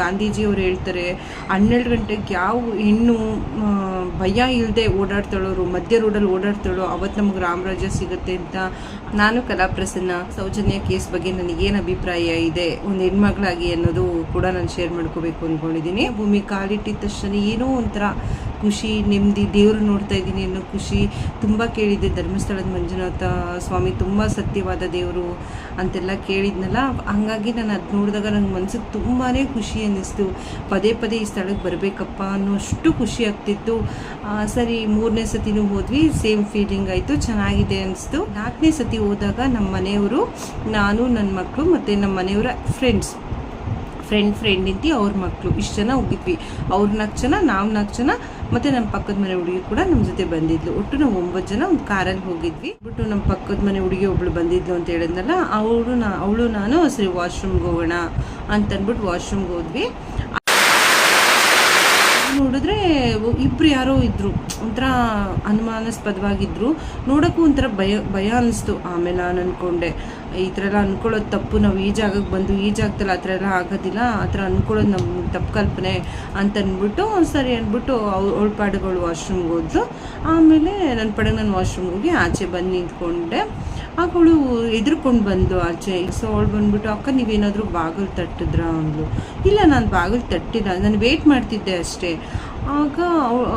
ಗಾಂಧೀಜಿಯವರು ಹೇಳ್ತಾರೆ, ಹನ್ನೆರಡು ಗಂಟೆಗೆ ಯಾವ ಹೆಣ್ಣು ಭಯ ಇಲ್ಲದೆ ಓಡಾಡ್ತಾಳೋರು ಮಧ್ಯ ರೋಡಲ್ಲಿ ಓಡಾಡ್ತಾಳೋ, ಅವತ್ತು ನಮ್ಗೆ ರಾಮರಾಜ್ಯ ಸಿಗುತ್ತೆ ಅಂತ ನಾನು ಕಲಾಪ್ರಸನ್ನ ಸೌಜನ್ಯ ಕೇಸ್ ಬಗ್ಗೆ ನನಗೇನು ಅಭಿಪ್ರಾಯ ಇದೆ, ಒಂದು ಹೆಣ್ಮಗಳಾಗಿ ಅನ್ನೋದು ಕೂಡ ನಾನು ಶೇರ್ ಮಾಡ್ಕೋಬೇಕು ಅಂದ್ಕೊಂಡಿದ್ದೀನಿ ಭೂಮಿ ಕಾಲಿಟ್ಟಿದ ತಕ್ಷಣ ಏನೋ ಒಂಥರ ಖುಷಿ, ನೆಮ್ಮದಿ, ದೇವರು ನೋಡ್ತಾ ಇದ್ದೀನಿ ಅನ್ನೋ ಖುಷಿ ತುಂಬ ಕೇಳಿದ್ದೆ. ಧರ್ಮಸ್ಥಳದ ಮಂಜುನಾಥ ಸ್ವಾಮಿ ತುಂಬ ಸತ್ಯವಾದ ದೇವರು ಅಂತೆಲ್ಲ ಕೇಳಿದ್ನಲ್ಲ. ಹಂಗಾಗಿ ನಾನು ಅದು ನೋಡಿದಾಗ ನನಗೆ ಮನಸ್ಸಿಗೆ ತುಂಬಾ ಖುಷಿ ಅನ್ನಿಸ್ತು. ಪದೇ ಪದೇ ಈ ಸ್ಥಳಕ್ಕೆ ಬರಬೇಕಪ್ಪ ಅನ್ನೋಷ್ಟು ಖುಷಿ ಆಗ್ತಿತ್ತು. ಸರಿ, ಮೂರನೇ ಸತಿನೂ ಹೋದ್ವಿ. ಸೇಮ್ ಫೀಲಿಂಗ್ ಆಯಿತು. ಚೆನ್ನಾಗಿದೆ ಅನಿಸ್ತು. ನಾಲ್ಕನೇ ಸತಿ ಹೋದಾಗ ನಮ್ಮ ಮನೆಯವರು, ನಾನು ನನ್ನ ಮಕ್ಕಳು ಮತ್ತು ನಮ್ಮ ಮನೆಯವರ ಫ್ರೆಂಡ್ಸ್ ಫ್ರೆಂಡ್ ಫ್ರೆಂಡ್ ಇದ್ದು, ಅವ್ರ ಮಕ್ಕಳು ಇಷ್ಟು ಜನ ಹೋಗಿದ್ವಿ ಅವ್ರ ನಾಲ್ಕು ಜನ, ನಾವು ನಾಲ್ಕು ಜನ, ಮತ್ತು ನಮ್ಮ ಪಕ್ಕದ ಮನೆ ಹುಡುಗಿ ಕೂಡ ನಮ್ಮ ಜೊತೆ ಬಂದಿದ್ಲು. ಒಟ್ಟು ನಾವು ಒಂಬತ್ತು ಜನ ಒಂದು ಕಾರಲ್ಲಿ ಹೋಗಿದ್ವಿ. ಬಿಟ್ಟು ನಮ್ಮ ಪಕ್ಕದ ಮನೆ ಹುಡುಗಿ ಒಬ್ಳು ಬಂದಿದ್ಲು ಅಂತ ಹೇಳಿದ್ನಲ್ಲ, ಅವಳು ನಾ, ಅವಳು ನಾನು, ಸರಿ, ವಾಶ್ರೂಮ್ಗೆ ಹೋಗೋಣ ಅಂತಂದ್ಬಿಟ್ಟು ವಾಶ್ರೂಮ್ಗೆ ಹೋದ್ವಿ. ನೋಡಿದ್ರೆ ಇಬ್ರು ಯಾರೋ ಇದ್ರು. ಒಂಥರ ಅನುಮಾನಾಸ್ಪದವಾಗಿದ್ರು. ನೋಡೋಕ್ಕೂ ಒಂಥರ ಭಯ ಭಯ ಅನಿಸ್ತು. ಆಮೇಲೆ ನಾನು ಅಂದ್ಕೊಂಡೆ ಈ ಥರ ಎಲ್ಲ ಅಂದ್ಕೊಳ್ಳೋದು ತಪ್ಪು. ನಾವು ಈ ಜಾಗಕ್ಕೆ ಬಂದು ಈ ಜಾಗದಲ್ಲಿ ಆ ಥರ ಎಲ್ಲ ಆಗೋದಿಲ್ಲ. ಆ ಥರ ಅಂದ್ಕೊಳ್ಳೋದು ನಮ್ಮ ತಪ್ಪು ಕಲ್ಪನೆ ಅಂತ ಅಂದ್ಬಿಟ್ಟು ಸರಿ ಅಂದ್ಬಿಟ್ಟು ಅವ್ಳು ಅವ್ಳ ಪಾಡುಗಳು ವಾಶ್ರೂಮ್ಗೆ ಹೋದ್ರು. ಆಮೇಲೆ ನನ್ನ ಪಡೆಗೆ ನಾನು ವಾಶ್ರೂಮ್ಗೆ ಹೋಗಿ ಆಚೆ ಬಂದು ನಿಂತ್ಕೊಂಡೆ. ಅವಳು ಎದುರ್ಕೊಂಡು ಬಂದು ಆಚೆ. ಸೊ ಅವಳು ಬಂದ್ಬಿಟ್ಟು, ಅಕ್ಕ, ನೀವೇನಾದರೂ ಬಾಗಿಲು ತಟ್ಟಿದ್ರ? ಅಂದ್ಲು. ಇಲ್ಲ, ನಾನು ಬಾಗಿಲು ತಟ್ಟಿಲ್ಲ. ನಾನು ವೇಟ್ ಮಾಡ್ತಿದ್ದೆ ಅಷ್ಟೇ. ಆಗ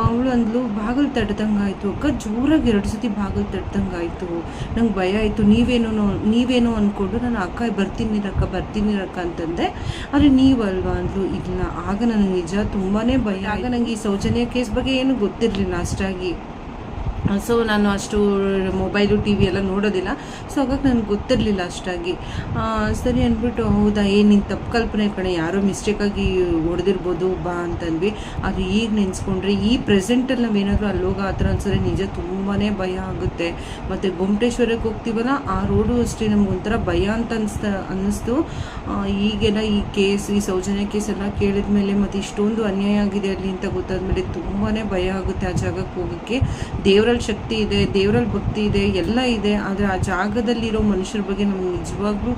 ಅವಳು ಅಂದ್ಲು ಬಾಗಿಲು ತಟ್ಟದಂಗೆ ಆಯಿತು ಅಕ್ಕ ಜೋರಾಗಿ ಎರಡು ಸತಿ ಬಾಗಿಲು ತಟ್ಟದಂಗೆ ಆಯಿತು ನಂಗೆ ಭಯ ಆಯಿತು. ನೀವೇನೋ ನೀವೇನೋ ಅಂದ್ಕೊಂಡು ನಾನು ಅಕ್ಕ ಬರ್ತೀನಿ ಅಕ್ಕ ಬರ್ತೀನಿ ಅಕ್ಕ ಅಂತಂದೆ. ಆದರೆ ನೀವಲ್ವಾ ಅಂದ್ಲು. ಇಲ್ಲ. ಆಗ ನನಗೆ ನಿಜ ತುಂಬಾ ಭಯ ಆಗ ನನಗೆ ಈ ಸೌಜನ್ಯ ಕೇಸ್ ಬಗ್ಗೆ ಏನು ಗೊತ್ತಿರಲಿಲ್ಲ ಅಷ್ಟಾಗಿ. ಸೊ ನಾನು ಅಷ್ಟು ಮೊಬೈಲು ಟಿ ವಿ ಎಲ್ಲ ನೋಡೋದಿಲ್ಲ. ಸೊ ಹಾಗಾಗಿ ನನಗೆ ಗೊತ್ತಿರಲಿಲ್ಲ ಅಷ್ಟಾಗಿ. ಸರಿ ಅಂದ್ಬಿಟ್ಟು, ಹೌದಾ, ಏನು ನಿನ್ನ ತಪ್ಪು ಕಲ್ಪನೆ ಕಣೆ, ಯಾರೋ ಮಿಸ್ಟೇಕಾಗಿ ಹೊಡೆದಿರ್ಬೋದು, ಬಾ ಅಂತಂದ್ವಿ. ಅದು ಈಗ ನೆನೆಸ್ಕೊಂಡ್ರೆ, ಈ ಪ್ರೆಸೆಂಟಲ್ಲಿ ನಾವೇನಾದರೂ ಅಲ್ಲೋಗ ಆ ಥರ ಅನ್ಸಿದ್ರೆ ನಿಜ ತುಂಬಾ ಭಯ ಆಗುತ್ತೆ. ಮತ್ತು ಗೊಮಟೇಶ್ವರಕ್ಕೆ ಹೋಗ್ತೀವಲ್ಲ, ಆ ರೋಡು ಅಷ್ಟೇ ನಮ್ಗೊಂಥರ ಭಯ ಅಂತ ಅನಿಸ್ತಾ, ಅನ್ನಿಸ್ತು. ಈಗೆಲ್ಲ ಈ ಕೇಸ್ ಈ ಸೌಜನ್ಯ ಕೇಸ್ ಎಲ್ಲ ಕೇಳಿದ ಮೇಲೆ ಮತ್ತು ಇಷ್ಟೊಂದು ಅನ್ಯಾಯ ಆಗಿದೆ ಅಲ್ಲಿ ಅಂತ ಗೊತ್ತಾದ ಮೇಲೆ ತುಂಬಾ ಭಯ ಆಗುತ್ತೆ ಆ ಜಾಗಕ್ಕೆ ಹೋಗೋಕ್ಕೆ. ಶಕ್ತಿ ಇದೆ, ದೇವರಲ್ಲಿ ಭಕ್ತಿ ಇದೆ, ಎಲ್ಲ ಇದೆ. ಆದರೆ ಆ ಜಾಗದಲ್ಲಿರೋ ಮನುಷ್ಯರ ಬಗ್ಗೆ ನಮ್ಗೆ ನಿಜವಾಗ್ಲೂ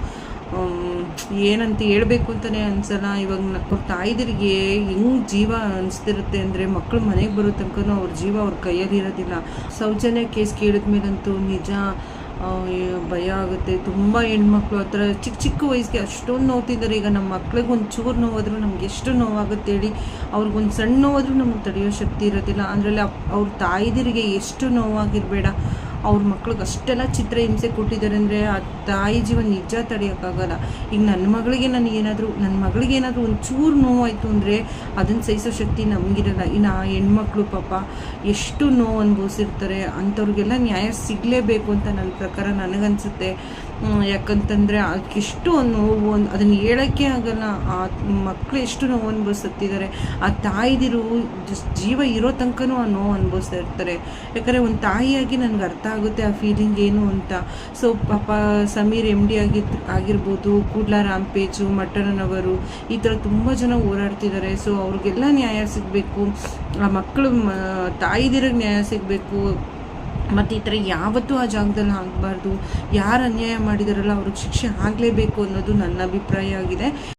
ಏನಂತ ಹೇಳಬೇಕು ಅಂತಲೇ ಅನ್ಸಲ್ಲ. ಇವಾಗ ಅವ್ರ ತಾಯಿದರಿಗೆ ಹೆಂಗ್ ಜೀವ ಅನಿಸ್ತಿರುತ್ತೆ ಅಂದರೆ ಮಕ್ಕಳು ಮನೆಗೆ ಬರೋ ತನಕನೂ ಅವ್ರ ಜೀವ ಅವ್ರ ಕೈಯಲ್ಲಿ ಇರೋದಿಲ್ಲ ಸೌಜನ್ಯ ಕೇಸ್ ಕೇಳಿದ್ಮೇಲಂತೂ ನಿಜ ಭಯ ಆಗುತ್ತೆ. ತುಂಬ ಹೆಣ್ಮಕ್ಳು ಆ ಚಿಕ್ಕ ಚಿಕ್ಕ ವಯಸ್ಸಿಗೆ ಅಷ್ಟೊಂದು ನೋವ್ತಿದ್ದಾರೆ. ಈಗ ನಮ್ಮ ಮಕ್ಳಿಗೆ ಚೂರು ನೋವಾದರೂ ನಮ್ಗೆ ಎಷ್ಟು ನೋವಾಗುತ್ತೆ ಹೇಳಿ, ಅವ್ರಿಗೊಂದು ಸಣ್ಣ ನೋವಾದರೂ ನಮ್ಗೆ ತಡೆಯೋ ಶಕ್ತಿ ಇರೋದಿಲ್ಲ. ಅದರಲ್ಲಿ ಅವ್ರ ತಾಯಿದಿರಿಗೆ ಎಷ್ಟು ನೋವಾಗಿರಬೇಡ. ಅವ್ರ ಮಕ್ಳಿಗೆ ಅಷ್ಟೆಲ್ಲ ಚಿತ್ರ ಹಿಂಸೆ ಕೊಟ್ಟಿದ್ದಾರೆ ಅಂದರೆ ಆ ತಾಯಿ ಜೀವನ ನಿಜ ತಡೆಯೋಕ್ಕಾಗಲ್ಲ. ಈಗ ನನ್ನ ಮಗಳಿಗೆ ನನಗೆ ಏನಾದರೂ, ನನ್ನ ಮಗಳಿಗೆ ಏನಾದರೂ ಒಂದು ಚೂರು ನೋವಾಯಿತು ಅಂದರೆ ಅದನ್ನು ಸಹಿಸೋ ಶಕ್ತಿ ನಮಗಿರಲ್ಲ. ಇನ್ನು ಆ ಹೆಣ್ಮಕ್ಳು ಪಾಪ ಎಷ್ಟು ನೋವು ಅನುಭವಿಸಿರ್ತಾರೆ ಅಂಥವ್ರಿಗೆಲ್ಲ ನ್ಯಾಯ ಸಿಗಲೇಬೇಕು ಅಂತ ನನ್ನ ಪ್ರಕಾರ ನನಗನ್ಸುತ್ತೆ. ಯಾಕಂತಂದರೆ ಅದಕ್ಕೆಷ್ಟು ನೋವು ಒಂದು ಅದನ್ನು ಹೇಳೋಕ್ಕೆ ಆಗಲ್ಲ. ಆ ಮಕ್ಕಳು ಎಷ್ಟು ನೋವು ಅನುಭವಿಸುತ್ತಿದ್ದಾರೆ ಆ ತಾಯಿದಿರು ಜೀವ ಇರೋ ತನಕನೂ ಆ ನೋವು ಅನುಭವಿಸ್ತಾ ಇರ್ತಾರೆ. ಯಾಕಂದರೆ ಒಂದು ತಾಯಿಯಾಗಿ ನನಗೆ ಅರ್ಥ ಆಗುತ್ತೆ ಆ ಫೀಲಿಂಗ್ ಏನು ಅಂತ. ಸೊ ಪಾಪ ಸಮೀರ್ ಎಂ ಡಿ ಆಗಿ ಆಗಿರ್ಬೋದು, ಕೂಡ್ಲ ರಾಂಪೇಜು ಮಟ್ಟನವರು ಈ ಥರ ತುಂಬ ಜನ ಓಡಾಡ್ತಿದ್ದಾರೆ ಸೊ ಅವ್ರಿಗೆಲ್ಲ ನ್ಯಾಯ ಸಿಗಬೇಕು. ಆ ಮಕ್ಕಳು ತಾಯಿದಿರಿಗೆ ನ್ಯಾಯ ಸಿಗಬೇಕು. ಮತ್ತು ಈ ಥರ ಯಾವತ್ತೂ ಆ ಜಾಗದಲ್ಲಿ ಆಗಬಾರ್ದು. ಯಾರು ಅನ್ಯಾಯ ಮಾಡಿದಾರಲ್ಲ, ಅವ್ರಿಗೆ ಶಿಕ್ಷೆ ಆಗಲೇಬೇಕು ಅನ್ನೋದು ನನ್ನ ಅಭಿಪ್ರಾಯ ಆಗಿದೆ.